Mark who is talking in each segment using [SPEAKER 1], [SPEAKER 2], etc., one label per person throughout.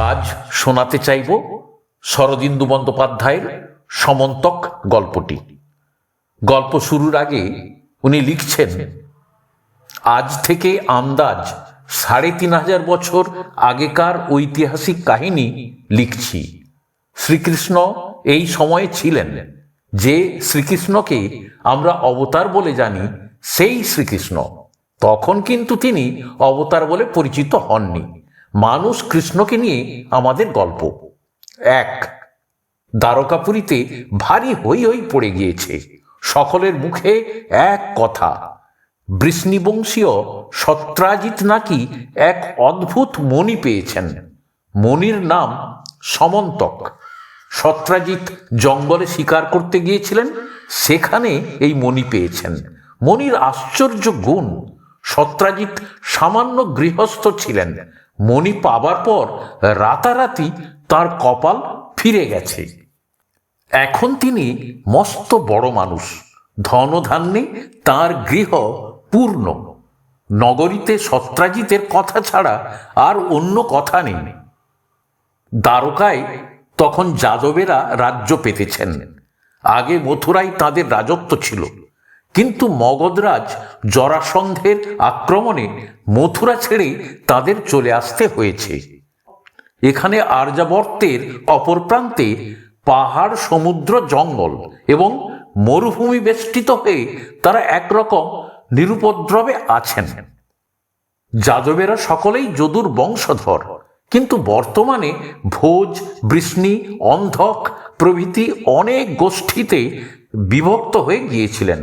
[SPEAKER 1] আজ শোনাতে চাইব শরদিন্দু বন্দ্যোপাধ্যায়ের সমন্তক গল্পটি। গল্প শুরুর আগে উনি লিখছেন, আজ থেকে আন্দাজ সাড়ে তিন হাজার বছর আগেকার ঐতিহাসিক কাহিনী লিখছি। শ্রীকৃষ্ণ এই সময়ে ছিলেন। যে শ্রীকৃষ্ণকে আমরা অবতার বলে জানি, সেই শ্রীকৃষ্ণ। তখন কিন্তু তিনি অবতার বলে পরিচিত হননি। মানুষ কৃষ্ণকে নিয়ে আমাদের গল্প। এক, দ্বারকাপুরীতে ভারী হই হই পড়ে গিয়েছে। সকলের মুখে এক কথা, বৃষ্ণিবংশীয় সত্রাজিৎ নাকি এক অদ্ভুত মণি পেয়েছেন। মণির নাম সমন্তক। সত্রাজিৎ জঙ্গলে শিকার করতে গিয়েছিলেন, সেখানে এই মণি পেয়েছেন। মণির আশ্চর্য গুণ সত্রাজিৎ সামান্য গৃহস্থ ছিলেন। মণি পাবার পর রাতারাতি তার কপাল ফিরে গেছে। এখন তিনি মস্ত বড় মানুষ। ধনধান্যে তার গৃহ পূর্ণ। নগরীতে সত্রাজিতের কথা ছাড়া আর অন্য কথা নেই। দ্বারকায় তখন যাদবেরা রাজ্য পেতেছেন। আগে মথুরাই তাদের রাজত্ব ছিল। কিন্তু মগধরাজ জরাসন্ধের আক্রমণে মথুরা ছেড়ে তাদের চলে আসতে হয়েছে। এখানে আর্যাবর্তের অপর প্রান্তে পাহাড়, সমুদ্র, জঙ্গল এবং মরুভূমি বেষ্টিত হয়ে তারা একরকম নিরুপদ্রবে আছেন। যাদবেরা সকলেই যদুর বংশধর, কিন্তু বর্তমানে ভোজ, বৃষ্ণি, অন্ধক প্রভৃতি অনেক গোষ্ঠীতে বিভক্ত হয়ে গিয়েছিলেন।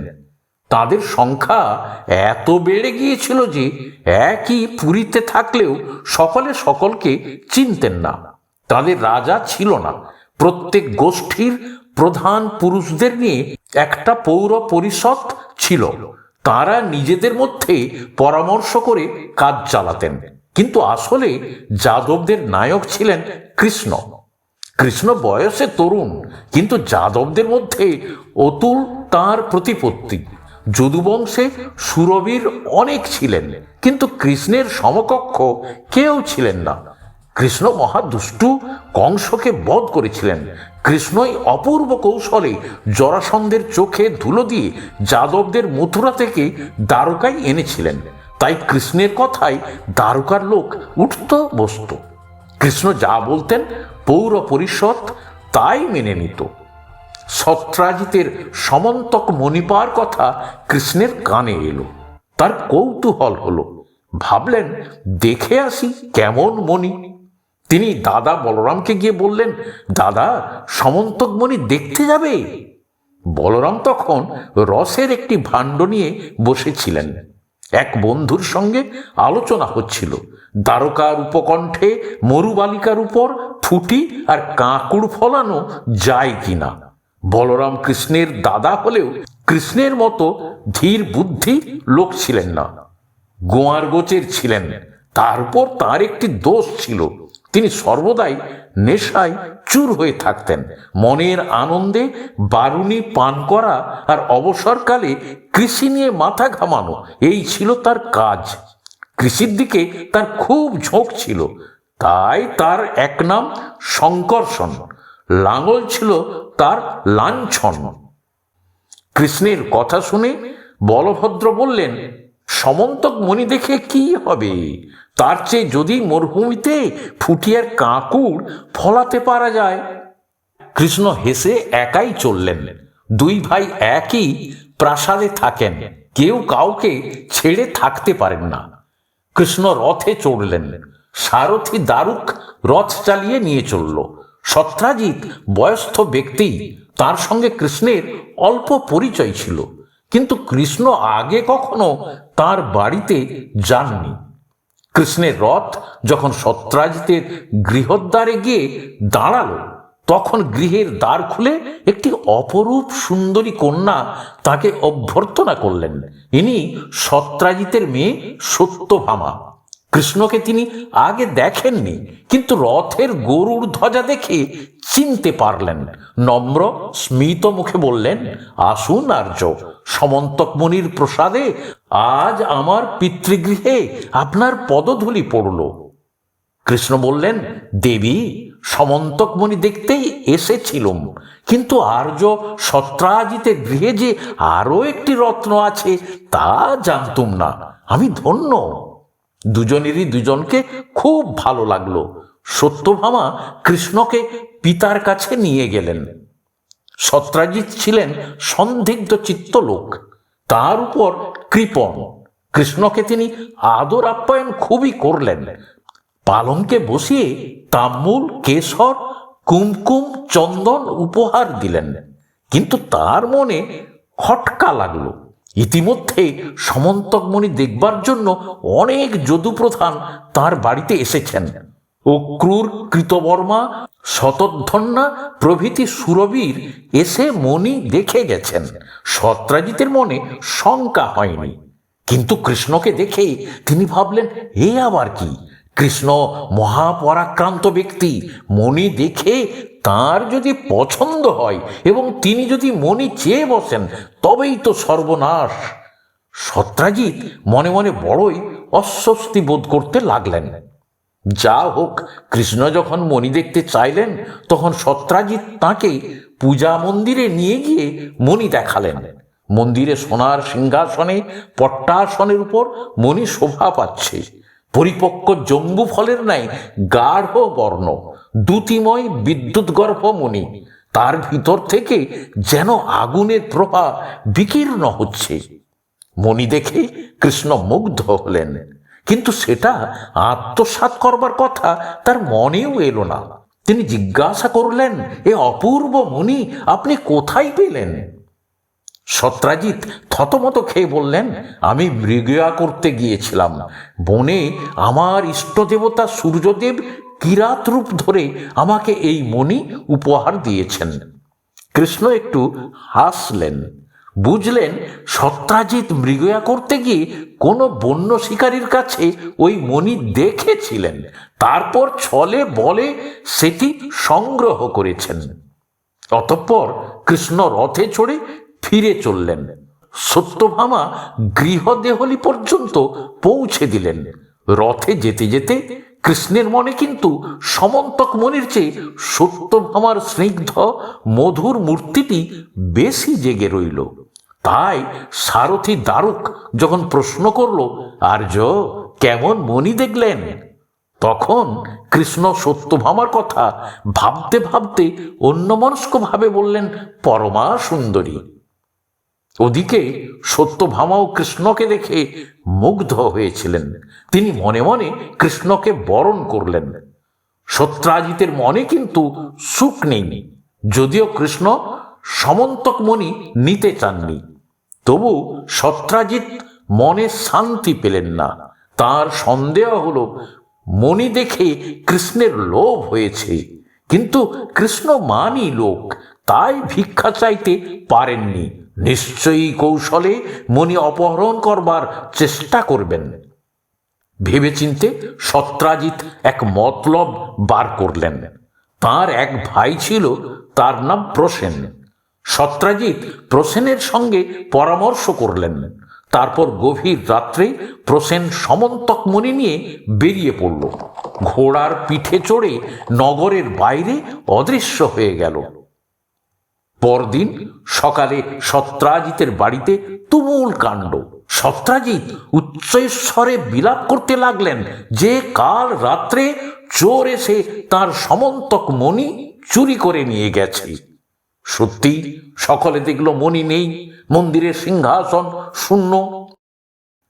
[SPEAKER 1] তাদের সংখ্যা এত বেড়ে গিয়েছিল যে একই পুরীতে থাকলেও সকলে সকলকে চিনতেন না। তাদের রাজা ছিল না। প্রত্যেক গোষ্ঠীর প্রধান পুরুষদের নিয়ে একটা পৌর পরিষদ ছিল। তারা নিজেদের মধ্যে পরামর্শ করে কাজ চালাতেন। কিন্তু আসলে যাদবদের নায়ক ছিলেন কৃষ্ণ। কৃষ্ণ বয়সে তরুণ, কিন্তু যাদবদের মধ্যে অতুল তার প্রতিপত্তি। যদুবংশে সুরবীর অনেক ছিলেন, কিন্তু কৃষ্ণের সমকক্ষ কেউ ছিলেন না। কৃষ্ণ মহাদুষ্টু কংসকে বধ করেছিলেন। কৃষ্ণই অপূর্ব কৌশলে জরাসন্ধের চোখে ধুলো দিয়ে যাদবদের মথুরা থেকে দ্বারকায় এনেছিলেন। তাই কৃষ্ণের কথায় দ্বারকার লোক উঠত বসত। কৃষ্ণ যা বলতেন পৌর পরিষদ তাই মেনে নিত। সত্রাজিতের সমন্তক মণিপার কথা কৃষ্ণের কানে এলো। তার কৌতূহল হলো। ভাবলেন, দেখে আসি কেমন মণি? তিনি দাদা বলরামকে গিয়ে বললেন, দাদা, সমন্তক মণি দেখতে যাবে? বলরাম তখন রসের একটি ভাণ্ড নিয়ে বসেছিলেন। এক বন্ধুর সঙ্গে আলোচনা হচ্ছিল। দ্বারকার উপকণ্ঠে মরুবালিকার উপর ফুটি আর কাঁকুড় ফলানো যায় কিনা। বলরাম কৃষ্ণের দাদা হলেও কৃষ্ণের মতো ধীর বুদ্ধি লোক ছিলেন না। গোয়ার গোচের ছিলেন। তারপর তার একটি দোষ ছিল। তিনি সর্বদাই নেশায় চুর হয়ে থাকতেন। মনের আনন্দে বারুনি পান করা আর অবসরকালে কৃষি নিয়ে মাথা ঘামানো, এই ছিল তার কাজ। কৃষির দিকে তার খুব ঝোঁক ছিল। তাই তার এক নাম শঙ্কর্ষণ লাঙল ছিল তার লাঞ্ছন। কৃষ্ণের কথা শুনে বলভদ্র বললেন, সমন্তক মণি দেখে কি হবে? তার চেয়ে যদি মরুভূমিতে ফুটিয়ার কাঁকুড় ফলাতে পারা যায়? কৃষ্ণ হেসে একাই চললেন। দুই ভাই একই প্রাসাদে থাকেন। কেউ কাউকে ছেড়ে থাকতে পারেন না। কৃষ্ণ রথে চড়লেন। সারথি দারুক রথ চালিয়ে নিয়ে চলল। সত্রাজিৎ বয়স্থ ব্যক্তি, তার সঙ্গে কৃষ্ণের অল্প পরিচয় ছিল। কিন্তু কৃষ্ণ আগে কখনো তার বাড়িতে যাননি। কৃষ্ণের রথ যখন সত্রাজিতের গৃহদ্বারে গিয়ে দাঁড়াল, তখন গৃহের দ্বার খুলে একটি অপরূপ সুন্দরী কন্যা তাকে অভ্যর্থনা করলেন। ইনি সত্রাজিতের মেয়ে সত্যভামা। কৃষ্ণকে তিনি আগে দেখেননি, কিন্তু রথের গরুর ধ্বজা দেখে চিনতে পারলেন। নম্র, স্মিত মুখে বললেন, আসুন আর্য, সমন্তক মনির প্রসাদে আজ আমার পিতৃগৃহে আপনার পদধূলি পড়ল। কৃষ্ণ বললেন, দেবী সমন্তকমণি দেখতেই এসেছিলুম, কিন্তু আর্য সত্রাজিতের গৃহে যে আরও একটি রত্ন আছে, তা জানতুম না। আমি ধন্য। দুজনেরই দুজনকে খুব ভালো লাগল। সত্যভামা কৃষ্ণকে পিতার কাছে নিয়ে গেলেন। সত্রাজিৎ ছিলেন সন্দিগ্ধ চিত্ত লোক। তার উপর কৃপণ। কৃষ্ণকে তিনি আদর আপ্যায়ন খুবই করলেন। পালঙ্কে বসিয়ে তাম্বুল, কেশর, কুমকুম, চন্দন উপহার দিলেন। কিন্তু তার মনে খটকা লাগল। ইতিমধ্যে সমন্তকমণি দেখবার জন্য অনেক যদুপ্রধান তার বাড়িতে এসেছেন। অক্রুর, কৃতবর্মা শতধন্যা প্রভৃতি সুরবীর এসে মণি দেখে গেছেন। সত্রাজিতের মনে শঙ্কা হয়নি। কিন্তু কৃষ্ণকে দেখে তিনি ভাবলেন, এ আবার কি? কৃষ্ণ মহাপরাক্রান্ত ব্যক্তি, মণি দেখে তার যদি পছন্দ হয় এবং তিনি যদি মণি চেয়ে বসেন, তবেই তো সর্বনাশ। সত্রাজিৎ মনে মনে বড়ই অস্বস্তি বোধ করতে লাগলেন। যা হোক, কৃষ্ণ যখন মণি দেখতে চাইলেন, তখন সত্রাজিৎ তাকে পূজা মন্দিরে নিয়ে গিয়ে মণি দেখালেন। মন্দিরে সোনার সিংহাসনে, পট্টাসনের উপর মণি শোভা পাচ্ছে। পরিপক্ক জম্বু ফলের ন্যায় গাঢ় বর্ণ। দ্যুতিময় বিদ্যুৎ গর্ভ মণি। তার ভিতর থেকে যেন আগুনের প্রভা বিকীর্ণ হচ্ছে। মণি দেখে কৃষ্ণ মুগ্ধ হলেন। কিন্তু সেটা আত্মসাৎ করবার কথা তার মনেও এলো না। তিনি জিজ্ঞাসা করলেন, এ অপূর্ব মণি, আপনি কোথায় পেলেন? সত্রাজিৎ থতমত খেয়ে বললেন, আমি মৃগয়া করতে গিয়েছিলাম। বনে আমার ইষ্টদেবতা সূর্যদেব কিরাত রূপ ধরে আমাকে এই মণি উপহার দিয়েছেন। কৃষ্ণ একটু হাসলেন। বুঝলেন সত্রাজিৎ মৃগয়া করতে গিয়ে কোনো বন্য শিকারীর কাছে ওই মণি দেখেছিলেন। তারপর ছলে বলে সেটি সংগ্রহ করেছেন। অতঃপর কৃষ্ণ রথে চড়ে ফিরে চললেন। সত্যভামা গৃহদেহলি পর্যন্ত পৌঁছে দিলেন। রথে যেতে যেতে কৃষ্ণের মনে কিন্তু সমন্তক মনির চেয়ে সত্যভামার স্নিগ্ধ, মধুর মূর্তিটি বেশি জেগে রইল। তাই সারথি দারুক যখন প্রশ্ন করল, আর্য, কেমন মণি দেখলেন? তখন কৃষ্ণ সত্যভামার কথা ভাবতে ভাবতে অন্যমনস্কভাবে বললেন, পরমা সুন্দরী। ওদিকে সত্যভামাও কৃষ্ণকে দেখে মুগ্ধ হয়েছিলেন। তিনি মনে মনে কৃষ্ণকে বরণ করলেন। সত্রাজিতের মনে কিন্তু সুখ নেই, যদিও কৃষ্ণ সমন্তক সমন্তকমণি নিতে চাননি। তবু সত্রাজিৎ মনে শান্তি পেলেন না। তার সন্দেহ হলো, মণি দেখে কৃষ্ণের লোভ হয়েছে। কিন্তু কৃষ্ণ মানি লোক, তাই ভিক্ষা চাইতে পারেননি। নিশ্চয়ই কৌশলে মণি অপহরণ করবার চেষ্টা করবেন। ভেবেচিন্তে সত্রাজিৎ এক মতলব বার করলেন। তার এক ভাই ছিল, তার নাম প্রসেন। সত্রাজিৎ প্রসেনের সঙ্গে পরামর্শ করলেন। তারপর গভীর রাত্রে প্রসেন সমন্তক মণি নিয়ে বেরিয়ে পড়ল। ঘোড়ার পিঠে চড়ে নগরের বাইরে অদৃশ্য হয়ে গেল। পরদিন সকালে সত্রাজিতের বাড়িতে তুমুল কাণ্ড। সত্রাজিৎ উচ্চস্বরে বিলাপ করতে লাগলেন যে কাল রাত্রে চোর এসে তার সমন্তক মণি চুরি করে নিয়ে গেছে। সত্যি সকলে দেখল মণি নেই, মন্দিরের সিংহাসন শূন্য।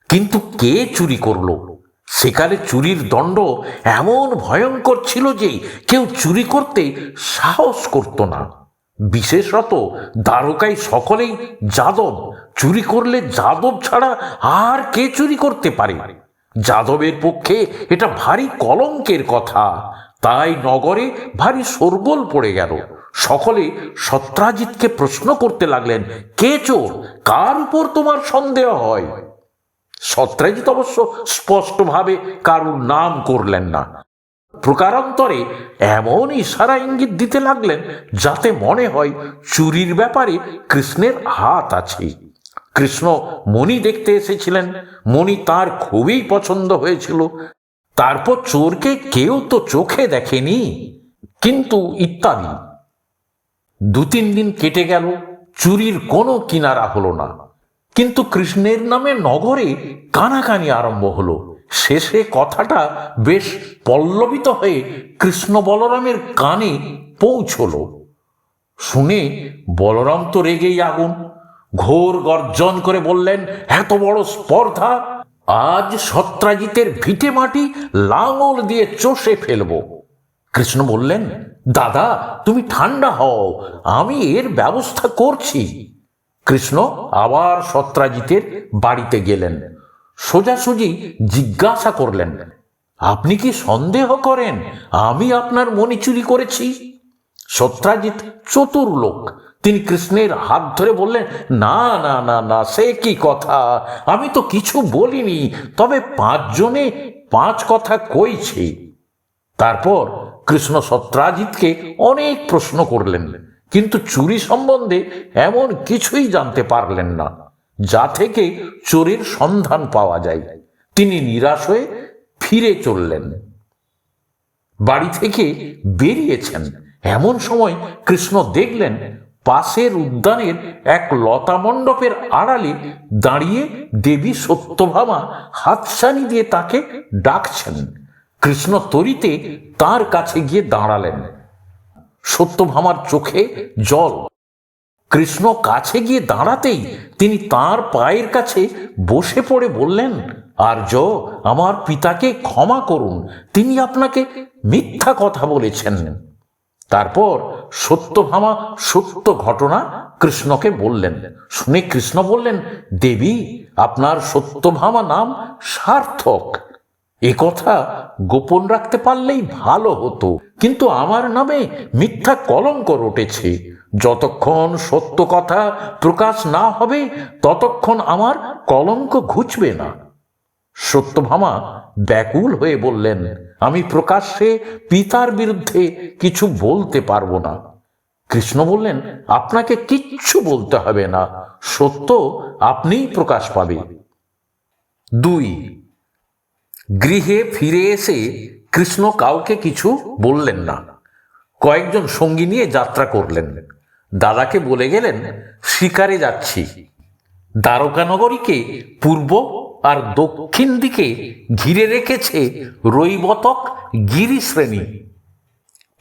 [SPEAKER 1] কিন্তু কে চুরি করল? সেকালে চুরির দণ্ড এমন ভয়ঙ্কর ছিল যে কেউ চুরি করতে সাহস করত না। বিশেষত দ্বারকায় সকলেই যাদব। চুরি করলে যাদব ছাড়া আর কে চুরি করতে পারে? যাদবের পক্ষে এটা ভারী কলঙ্কের কথা। তাই নগরে ভারী শোরগোল পড়ে গেল। সকলে সত্রাজিৎকে প্রশ্ন করতে লাগলেন, কে চোর? কার উপর তোমার সন্দেহ হয়? সত্রাজিৎ অবশ্য স্পষ্টভাবে কারুর নাম করলেন না। প্রকারান্তরে এমন ইশারা ইঙ্গিত দিতে লাগলেন যাতে মনে হয় চুরির ব্যাপারে কৃষ্ণের হাত আছে। কৃষ্ণ মণি দেখতে এসেছিলেন। মণি তার খুবই পছন্দ হয়েছিল। তারপর চোরকে কেউ তো চোখে দেখেনি। কিন্তু ইত্যাদি। দু তিন দিন কেটে গেল, চুরির কোনো কিনারা হলো না। কিন্তু কৃষ্ণের নামে নগরে কানাকানি আরম্ভ হলো। শেষে কথাটা বেশ পল্লবিত হয়ে কৃষ্ণ বলরামের কানে পৌঁছলো। শুনে বলরাম তো রেগেই আগুন, ঘোর গর্জন করে বললেন, এত বড় স্পর্ধা! আজ সত্রাজিতের ভিটে মাটি লাঙল দিয়ে চষে ফেলব। কৃষ্ণ বললেন, দাদা, তুমি ঠান্ডা হও, আমি এর ব্যবস্থা করছি। কৃষ্ণ আবার সত্রাজিতের বাড়িতে গেলেন। সোজাসুজি জিজ্ঞাসা করলেন, আপনি কি সন্দেহ করেন আমি আপনার মনি চুরি করেছি? সত্রাজিৎ চতুর লোক। তিনি কৃষ্ণের হাত ধরে বললেন, না না না না, সে কি কথা? আমি তো কিছু বলিনি, তবে পাঁচজনে পাঁচ কথা কইছে। তারপর কৃষ্ণ সত্রাজিৎকে অনেক প্রশ্ন করলেন, কিন্তু চুরি সম্বন্ধে এমন কিছুই জানতে পারলেন না। যা থেকে চোরের সন্ধান পাওয়া যায়। তিনি নিরাশ হয়ে ফিরে চললেন। বাড়ি থেকে বেরিয়েছেন। এমন সময় কৃষ্ণ দেখলেন পাশের উদ্যানের এক লতা মণ্ডপের আড়ালে দাঁড়িয়ে দেবী সত্যভামা হাতছানি দিয়ে তাকে ডাকছেন। কৃষ্ণ তরিতে তার কাছে গিয়ে দাঁড়ালেন। সত্যভামার চোখে জল কৃষ্ণ কাছে গিয়ে দাঁড়াতেই তিনি তার পায়ের কাছে বসে পড়ে বললেন, আর্য, আমার পিতাকে ক্ষমা করুন। তিনি আপনাকে মিথ্যা কথা বলেছেন। তারপর সত্যভামা, সত্য ঘটনা কৃষ্ণকে বললেন। শুনে কৃষ্ণ বললেন, দেবী, আপনার সত্যভামা নাম সার্থক। এ কথা গোপন রাখতে পারলেই ভালো হতো। কিন্তু আমার নামে মিথ্যা কলঙ্ক রটেছে। যতক্ষণ সত্য কথা প্রকাশ না হবে, ততক্ষণ আমার কলঙ্ক ঘুচবে না। সত্যভামা ব্যাকুল হয়ে বললেন, আমি প্রকাশ্যে পিতার বিরুদ্ধে কিছু বলতে পারব না। কৃষ্ণ বললেন, আপনাকে কিচ্ছু বলতে হবে না, সত্য আপনিই প্রকাশ পাবে দুই, গৃহে ফিরে এসে কৃষ্ণ কাউকে কিছু বললেন না। কয়েকজন সঙ্গী নিয়ে যাত্রা করলেন। দাদাকে বলে গেলেন, শিকারে যাচ্ছি। দ্বারকানগরীকে পূর্ব আর দক্ষিণ দিকে ঘিরে রেখেছে রৈবতক গিরিশ্রেণী।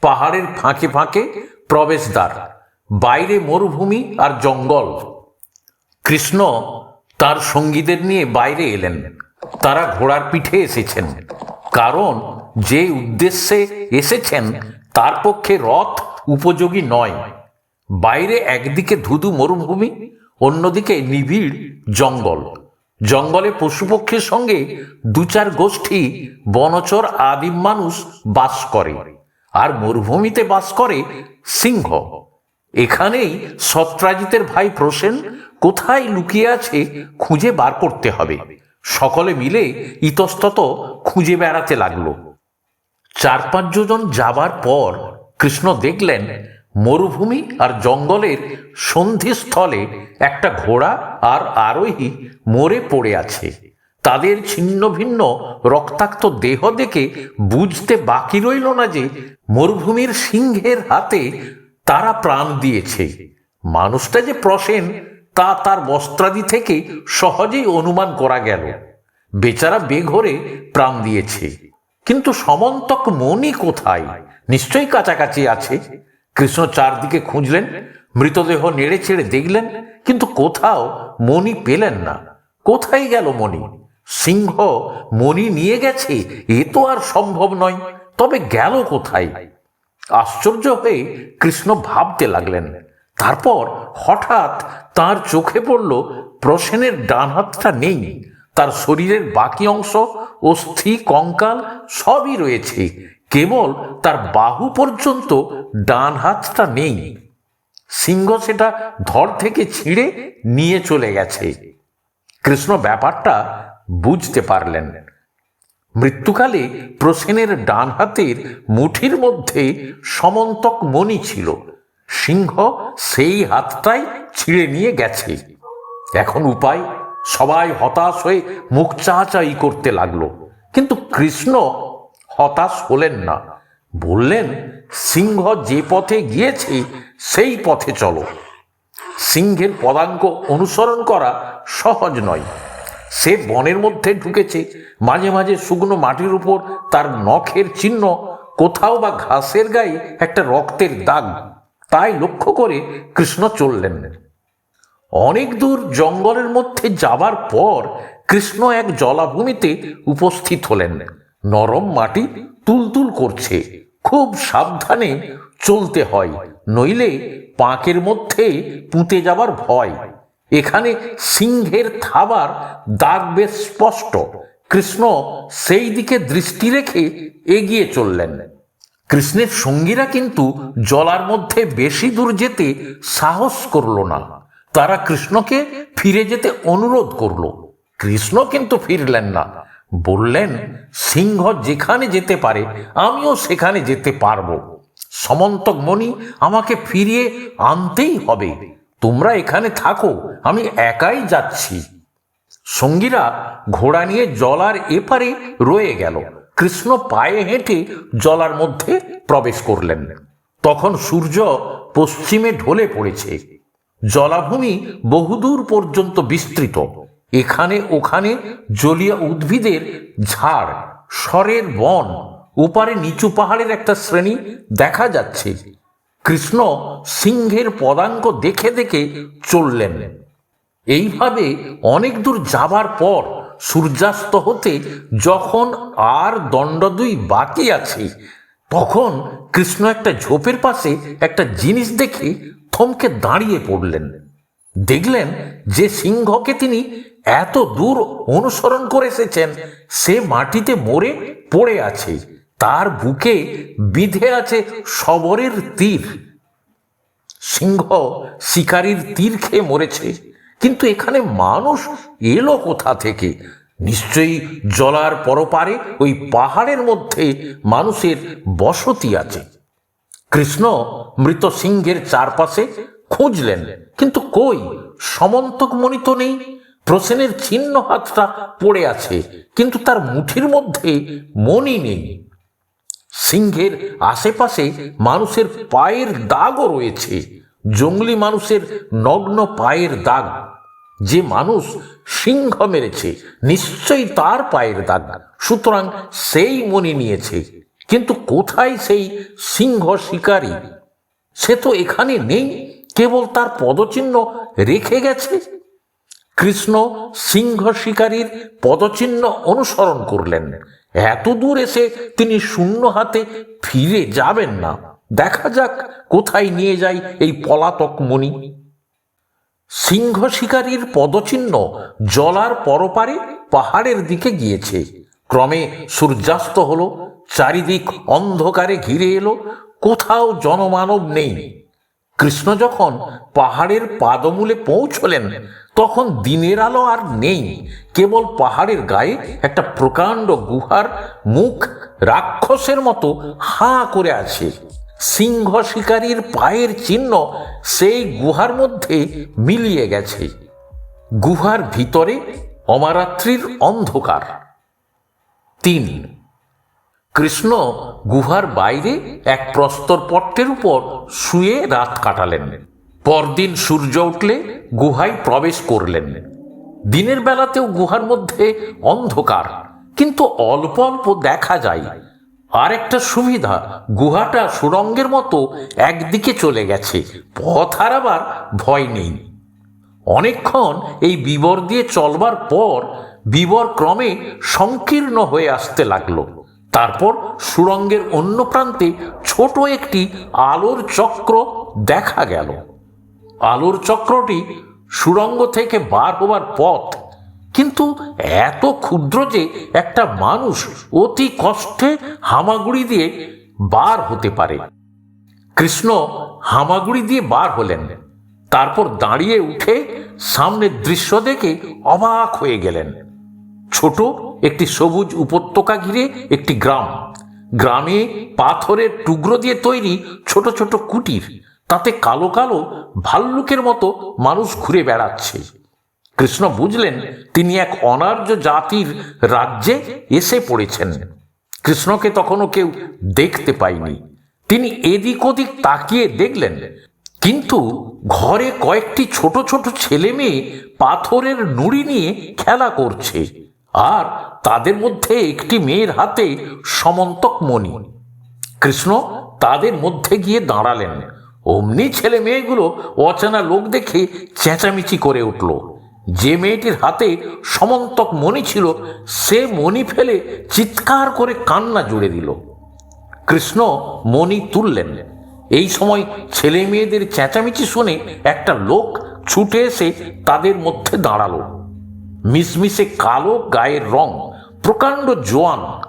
[SPEAKER 1] পাহাড়ের ফাঁকে ফাঁকে প্রবেশদ্বার, বাইরে মরুভূমি আর জঙ্গল। কৃষ্ণ তার সঙ্গীদের নিয়ে বাইরে এলেন। তারা ঘোড়ার পিঠে এসেছেন। কারণ যে উদ্দেশ্যে এসেছেন, তার পক্ষে রথ উপযোগী নয়। বাইরে একদিকে ধুধু মরুভূমি, অন্যদিকে নিবিড় জঙ্গল। জঙ্গলে পশুপক্ষীর সঙ্গে দু চার গোষ্ঠী, বনচর আদিম মানুষ বাস করে আর মরুভূমিতে বাস করে সিংহ। এখানেই সত্রাজিতের ভাই প্রসেন কোথায় লুকিয়ে আছে খুঁজে বার করতে হবে। সকলে মিলে ইতস্তত খুঁজে বেড়াতে লাগল। চার পাঁচ জন যাবার পর কৃষ্ণ দেখলেন মরুভূমি আর জঙ্গলের সন্ধিস্থলে একটা ঘোড়া আর আরোহী মরে পড়ে আছে। তাদের ছিন্ন ভিন্ন রক্তাক্ত দেহ দেখে বুঝতে বাকি রইল না যে মরুভূমির সিংহের হাতে তারা প্রাণ দিয়েছে। মানুষটা যে প্রসেন, তা তার বস্ত্রাদি থেকে সহজেই অনুমান করা গেল। বেচারা বেঘরে প্রাণ দিয়েছে। কিন্তু সমন্তক মনি কোথায়? নিশ্চয়ই কাছাকাছি আছে। কৃষ্ণ চারদিকে খুঁজলেন, মৃতদেহ নেড়ে ছেড়ে দেখলেন, কিন্তু কোথাও মণি পেলেন না। কোথায় গেল মণি? সিংহ মণি নিয়ে গেছে, এ তো আর সম্ভব নয়, তবে গেল কোথায়? আশ্চর্য হয়ে কৃষ্ণ ভাবতে লাগলেন। তারপর হঠাৎ তার চোখে পড়ল, প্রসেনের ডান হাতটা নেই, তার শরীরের বাকি অংশ অস্থি কঙ্কাল সবই রয়েছে কেবল তার বাহু পর্যন্ত ডান হাতটা নেই। সিংহ সেটা ধর থেকে ছিঁড়ে নিয়ে চলে গেছে। কৃষ্ণ ব্যাপারটা বুঝতে পারলেন। মৃত্যুকালে প্রসেনের ডান হাতের মুঠির মধ্যে সমন্তক মণি ছিল। সিংহ সেই হাতটাই ছিঁড়ে নিয়ে গেছে। এখন উপায়, সবাই হতাশ হয়ে মুখ চাচাই করতে লাগল। কিন্তু কৃষ্ণ হতাশ হলেন না। বললেন, সিংহ যে পথে গিয়েছে, সেই পথে চলো। সিংহের পদাঙ্ক অনুসরণ করা সহজ নয়। সে বনের মধ্যে ঢুকেছে, মাঝে মাঝে শুকনো মাটির উপর তার নখের চিহ্ন, কোথাও বা ঘাসের গায়ে একটা রক্তের দাগ। তাই লক্ষ্য করে কৃষ্ণ চললেন। অনেক দূর জঙ্গলের মধ্যে যাবার পর কৃষ্ণ এক জলাভূমিতে উপস্থিত হলেন। নরম মাটি তুলতুল করছে। খুব সাবধানে চলতে হয়, নইলে পাঁকের মধ্যে পুঁতে যাবার ভয়। এখানে সিংহের থাবার দাগ বেশ স্পষ্ট। কৃষ্ণ সেই দিকে দৃষ্টি রেখে এগিয়ে চললেন। কৃষ্ণের সঙ্গীরা কিন্তু জলার মধ্যে বেশি দূর যেতে সাহস করল না। তারা কৃষ্ণকে ফিরে যেতে অনুরোধ করল। কৃষ্ণ কিন্তু ফিরলেন না। বললেন, সিংহ যেখানে যেতে পারে, আমিও সেখানে যেতে পারব। সমন্তক মণি আমাকে ফিরিয়ে আনতেই হবে। তোমরা এখানে থাকো, আমি একাই যাচ্ছি। সঙ্গীরা ঘোড়া নিয়ে জলার এপারে রয়ে গেল। কৃষ্ণ পায়ে হেঁটে জলার মধ্যে প্রবেশ করলেন। তখন সূর্য পশ্চিমে ঢলে পড়েছে। জলাভূমি বহুদূর পর্যন্ত বিস্তৃত। এখানে ওখানে জলীয় উদ্ভিদের ঝাড়, স্বরের বন, ওপারে নিচু পাহাড়ের একটা শ্রেণি দেখা যাচ্ছে। কৃষ্ণ সিংহের পদাঙ্ক দেখে দেখে চললেন। এইভাবে অনেক দূর যাবার পর সূর্যাস্ত হতে যখন আর দণ্ড দুই বাকি আছে, তখন কৃষ্ণ একটা ঝোপের পাশে একটা জিনিস দেখে থমকে দাঁড়িয়ে পড়লেন। দেখলেন যে সিংহকে তিনি এত দূর অনুসরণ করে এসেছেন, সে মাটিতে মরে পড়ে আছে, তার বুকে বিধে আছে সবরের তীর। সিংহ শিকারীর তীর খেয়ে মরেছে, কিন্তু এখানে মানুষ এলো কোথা থেকে? নিশ্চয়ই জলার পরপারে ওই পাহাড়ের মধ্যে মানুষের বসতি আছে। কৃষ্ণ মৃত সিংহের চারপাশে খুঁজলেন। কিন্তু কই? সমন্তক মণি তো নেই। প্রসেনের ছিন্ন হাতটা পড়ে আছে, কিন্তু তার মুঠির মধ্যে মণি নেই। সিংহের আশেপাশে মানুষের পায়ের দাগও রয়েছে। জঙ্গলি মানুষের নগ্ন পায়ের দাগ। যে মানুষ সিংহ মেরেছে, নিশ্চয়ই তার পায়ের দাগ। সুতরাং সেই মনি নিয়েছে। কিন্তু কোথায় সেই সিংহ শিকারী? সে তো এখানে নেই। কেবল তার পদচিহ্ন রেখে গেছে? কৃষ্ণ সিংহ শিকারীর পদচিহ্ন অনুসরণ করলেন। এত দূর এসে তিনি শূন্য হাতে ফিরে যাবেন না। দেখা যাক কোথায় নিয়ে যায় এই পলাতক মণি। সিংহ শিকারীর পদচিহ্ন জলার পরপারে পাহাড়ের দিকে গিয়েছে। ক্রমে সূর্যাস্ত হলো, চারিদিক অন্ধকারে ঘিরে এলো। কোথাও জনমানব নেই। কৃষ্ণ যখন পাহাড়ের পাদমূলে পৌঁছলেন, তখন দিনের আলো আর নেই। কেবল পাহাড়ের গায়ে একটা প্রকাণ্ড গুহার মুখ রাক্ষসের মতো হাঁ করে আছে। সিংহ শিকারীর পায়ের চিহ্ন সেই গুহার মধ্যে মিলিয়ে গেছে। গুহার ভিতরে অমারাত্রির অন্ধকার। তিন কৃষ্ণ গুহার বাইরে এক প্রস্তর পট্টের উপর শুয়ে রাত কাটালেন। পরদিন সূর্য উঠলে গুহায় প্রবেশ করলেন। দিনের বেলাতেও গুহার মধ্যে অন্ধকার, কিন্তু অল্প অল্প দেখা যায়। আর একটা সুবিধা, গুহাটা সুরঙ্গের মতো একদিকে চলে গেছে, পথ হারাবার ভয় নেই। অনেকক্ষণ এই বিবর দিয়ে চলবার পর বিবর ক্রমে সংকীর্ণ হয়ে আসতে লাগল। তারপর সুরঙ্গের অন্য প্রান্তে ছোট একটি আলোর চক্র দেখা গেল। আলোর চক্রটি সুরঙ্গ থেকে বার হবার পথ। কিন্তু এত ক্ষুদ্র যে একটা মানুষ অতি কষ্টে হামাগুড়ি দিয়ে বার হতে পারে। কৃষ্ণ হামাগুড়ি দিয়ে বার হলেন। তারপর দাঁড়িয়ে উঠে সামনের দৃশ্য দেখে অবাক হয়ে গেলেন। ছোট একটি সবুজ উপত্যকা ঘিরে একটি গ্রাম। গ্রামে পাথরের টুকরো দিয়ে তৈরি ছোট ছোট কুটির। তাতে কালো কালো ভাল্লুকের মতো মানুষ ঘুরে বেড়াচ্ছে। কৃষ্ণ বুঝলেন, তিনি এক অনার্য জাতির রাজ্যে এসে পড়েছেন। কৃষ্ণকে তখনও কেউ দেখতে পায়নি। তিনি এদিক ওদিক তাকিয়ে দেখলেন, কিন্তু ঘরে কয়েকটি ছোট ছোট ছেলে মেয়ে পাথরের নুড়ি নিয়ে খেলা করছে। আর তাদের মধ্যে একটি মেয়ের হাতে সমন্তক মণি। কৃষ্ণ তাদের মধ্যে গিয়ে দাঁড়ালেন। অমনি ছেলে মেয়েগুলো অচেনা লোক দেখে চেঁচামেচি করে উঠল। যে মেয়েটির হাতে সমন্তক মণি ছিল, সে মণি ফেলে চিৎকার করে কান্না জুড়ে দিল। কৃষ্ণ মণি তুললেন। এই সময় ছেলে মেয়েদের চেঁচামেচি শুনে একটা লোক ছুটে এসে তাদের মধ্যে দাঁড়াল। মিসমিসে কালো গায়ের রং, প্রকাণ্ড জোয়ান।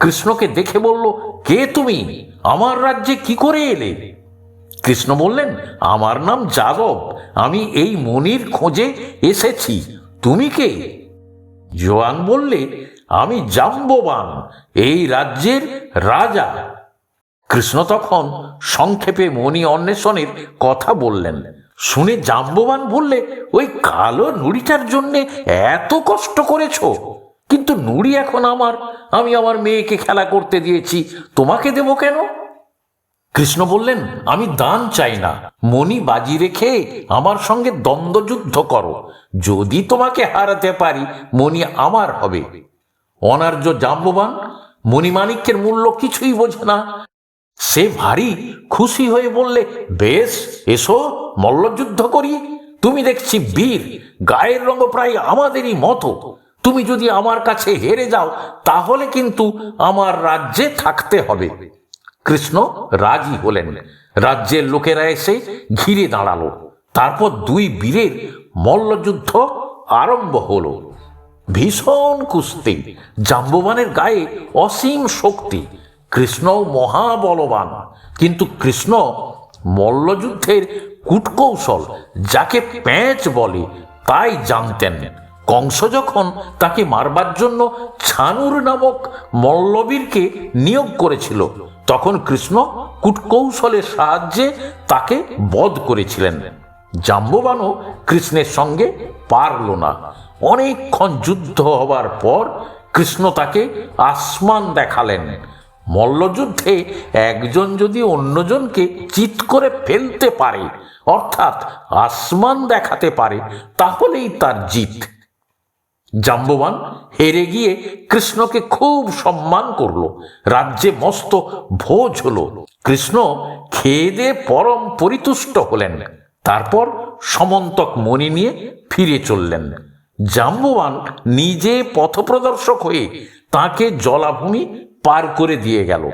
[SPEAKER 1] কৃষ্ণকে দেখে বলল, কে তুমি? আমার রাজ্যে কি করে এলে? কৃষ্ণ বললেন, আমার নাম যাদব। আমি এই মনির খোঁজে এসেছি। তুমি কে? জোয়ান বললে, আমি জাম্ববান, এই রাজ্যের রাজা। কৃষ্ণ তখন সংক্ষেপে মণি অন্বেষণের কথা বললেন। শুনে জাম্ববান বললে, ওই কালো নুড়িটার জন্যে এত কষ্ট করেছ। কিন্তু নুড়ি এখন আমার। আমি আমার মেয়েকে খেলা করতে দিয়েছি। তোমাকে দেব কেন? কৃষ্ণ বললেন, আমি দান চাই না। মণি বাজি রেখে আমার সঙ্গে দ্বন্দ্বযুদ্ধ করো। যদি তোমাকে হারাতে পারি, মণি আমার হবে। অনার্য জাম্ববান মণিমাণিক্যের মূল্য কিছুই বোঝে না। সে ভারী খুশি হয়ে বললে, বেশ, এসো, মল্লযুদ্ধ করি। তুমি দেখছি বীর, গায়ের রঙ প্রায় আমাদেরই মতো। তুমি যদি আমার কাছে হেরে যাও, তাহলে কিন্তু আমার রাজ্যে থাকতে হবে। কৃষ্ণ রাজি হলেন। রাজ্যের লোকেরা এসে ঘিরে দাঁড়াল। তারপর দুই বীরের মল্লযুদ্ধ আরম্ভ হলো। ভীষণ কুস্তি, জাম্ববানের গায়ে অসীম শক্তি। কৃষ্ণ মহাবলবান। কিন্তু কৃষ্ণ মল্লযুদ্ধের কূটকৌশল, যাকে প্যাঁচ বলে, তাই জানতেন। কংস যখন তাকে মারবার জন্য ছানুর নামক মল্লবীরকে নিয়োগ করেছিল, তখন কৃষ্ণ কূটকৌশলের সাহায্যে তাকে বধ করেছিলেন। জাম্ববানও কৃষ্ণের সঙ্গে পারল না। অনেকক্ষণ যুদ্ধ হবার পর কৃষ্ণ তাকে আসমান দেখালেন। মল্লযুদ্ধে একজন যদি অন্যজনকে চিৎ করে ফেলতে পারে, অর্থাৎ আসমান দেখাতে পারে, তাহলেই তার জিত। জাম্ববান হেরে গিয়ে কৃষ্ণকে খুব সম্মান করল, রাজ্যে মস্ত ভোজ হলো। কৃষ্ণ খেয়ে পরম পরিতুষ্ট হলেন, তারপর সমন্তক মণি নিয়ে ফিরে চললেন। জাম্ববান নিজে পথপ্রদর্শক হয়ে তাকে জলাভূমি পার করে দিয়ে গেল।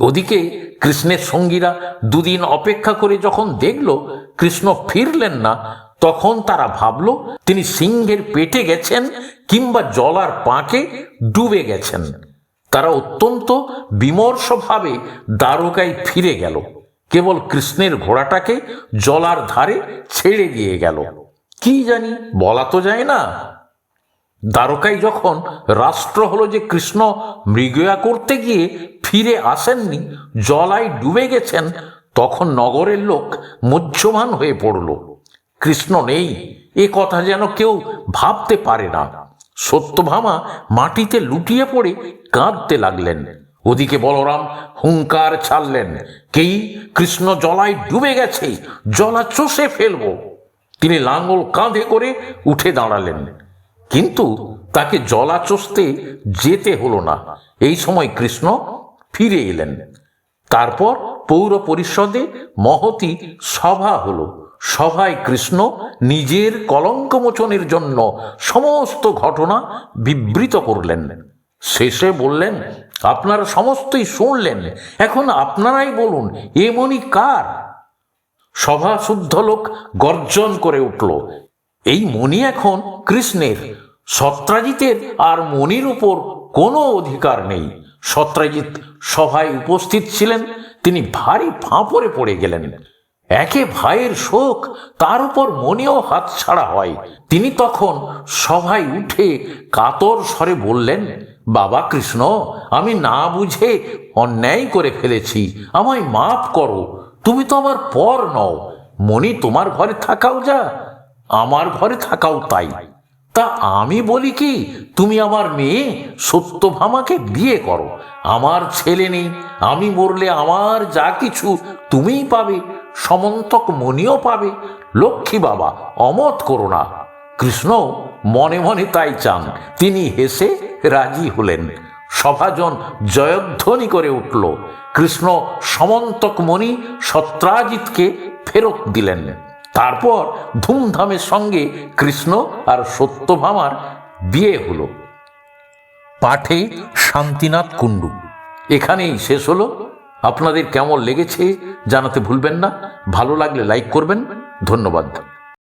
[SPEAKER 1] ওদিকে কৃষ্ণের সঙ্গীরা দুদিন অপেক্ষা করে যখন দেখল কৃষ্ণ ফিরলেন না, তখন তারা ভাবল, তিনি সিংহের পেটে গেছেন কিংবা জলার পাঁকে ডুবে গেছেন। তারা অত্যন্ত বিমর্ষভাবে দ্বারকায় ফিরে গেল। কেবল কৃষ্ণের ঘোড়াটাকে জলার ধারে ছেড়ে দিয়ে গেল। কি জানি, বলা তো যায় না। দ্বারকায় যখন রাষ্ট্র হলো যে কৃষ্ণ মৃগয়া করতে গিয়ে ফিরে আসেননি, জলায় ডুবে গেছেন, তখন নগরের লোক মুহ্যমান হয়ে পড়ল। কৃষ্ণ নেই, এ কথা যেন কেউ ভাবতে পারে না। সত্যভামা মাটিতে লুটিয়ে পড়ে কাঁদতে লাগলেন। ওদিকে বলরাম হুঙ্কার ছাড়লেন, কেই, কৃষ্ণ জলায় ডুবে গেছে জলা চষে ফেলব। তিনি লাঙ্গল কাঁধে করে উঠে দাঁড়ালেন। কিন্তু তাকে জলা চষতে যেতে হলো না। এই সময় কৃষ্ণ ফিরে এলেন। তারপর পৌর পরিষদে মহতি সভা হলো। সভায় কৃষ্ণ নিজের কলঙ্কমোচনের জন্য সমস্ত ঘটনা বিবৃত করলেন। শেষে বললেন, আপনারা সমস্তই শুনলেন। এখন আপনারাই বলুন, এ মনি কার? সভা শুদ্ধ লোক গর্জন করে উঠল। এই মণি এখন কৃষ্ণের, সত্রাজিতের আর মণির উপর কোনো অধিকার নেই। সত্রাজিৎ সভায় উপস্থিত ছিলেন, তিনি ভারী ফাঁপড়ে পড়ে গেলেন। একে ভাইয়ের শোক, তার উপর মনেও হাত ছাড়া হয়। তিনি তখন সভায় উঠে কাতর স্বরে বললেন, বাবা কৃষ্ণ, আমি না বুঝে অন্যায় করে ফেলেছি। আমায় মাফ করো। তুমি তো আমার পর নও। মনি তোমার ঘরে থাকাও যা। আমার ঘরে থাকাও তাই। তা আমি বলি কি, তুমি আমার মেয়ে, সত্যভামাকে বিয়ে করো। আমার ছেলে নেই, আমি মরলে আমার যা কিছু তুমিই পাবে, সমন্তক মনিও পাবে। লক্ষ্মী বাবা, অমত করো না। কৃষ্ণ মনে মনে তাই চান, তিনি হেসে রাজি হলেন। সভাজন জয়ধ্বনি করে উঠল। কৃষ্ণ সমন্তক মণি সত্রাজিৎকে ফেরত দিলেন। তারপর ধুমধামের সঙ্গে কৃষ্ণ আর সত্যভামার বিয়ে হলো। পাঠে শান্তিনাথ কুণ্ডু। এখানেই শেষ হলো। আপনাদের কেমন লেগেছে জানাতে ভুলবেন না। ভালো লাগলে লাইক করবেন। ধন্যবাদ।